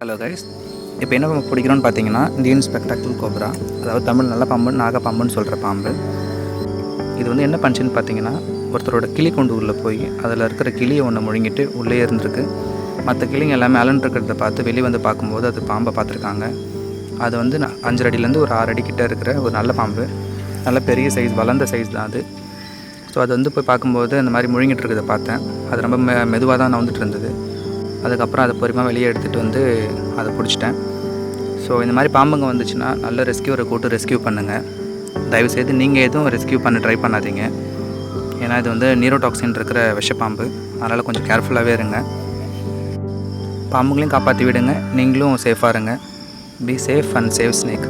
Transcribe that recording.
Hello guys இப்போ என்ன பாம்பு பிடிக்கிறோன்னு பார்த்தீங்கன்னா இந்தியன் ஸ்பெக்டாக்கிள் கோப்ரா அதாவது தமிழ் நல்ல பாம்பு நாகப்பாம்புன்னு சொல்கிற பாம்பு. இது வந்து என்ன பண்ணுச்சுன்னு பார்த்தீங்கன்னா ஒருத்தரோட கிளி கொண்டு உள்ளே போய் அதில் இருக்கிற கிளியை ஒன்று முழுங்கிட்டு உள்ளே இருந்திருக்கு. மற்ற கிளிங்க எல்லாமே அலன்ட்ருக்கிறத பார்த்து வெளியே வந்து பார்க்கும்போது அது பாம்பை பார்த்துருக்காங்க. அது வந்து நான் அஞ்சரை அடியிலேருந்து ஒரு ஆறு அடிக்கிட்ட இருக்கிற ஒரு நல்ல பாம்பு. நல்ல பெரிய சைஸ் வளர்ந்த சைஸ் தான் அது. ஸோ அது வந்து போய் பார்க்கும்போது அந்த மாதிரி முழுங்கிட்டு இருக்கிறத பார்த்தேன். அது ரொம்ப மெ மெதுவாக தான் நவுந்துட்டு இருந்தது. அதுக்கப்புறம் அதை பொறுமையாக வெளியே எடுத்துகிட்டு வந்து அதை பிடிச்சிட்டேன். ஸோ இந்த மாதிரி பாம்புங்க வந்துச்சுன்னா நல்ல ரெஸ்கியூரை கூட்டு ரெஸ்கியூ பண்ணுங்கள் தயவுசெய்து நீங்கள் எதுவும் ரெஸ்கியூ பண்ண ட்ரை பண்ணாதீங்க. ஏன்னா இது வந்து நீரோடாக்சின் இருக்கிற விஷப்பாம்பு. அதனால் கொஞ்சம் கேர்ஃபுல்லாகவே இருங்க. பாம்புங்களையும் காப்பாற்றி விடுங்க. நீங்களும் சேஃபாக இருங்க. Be safe and save snake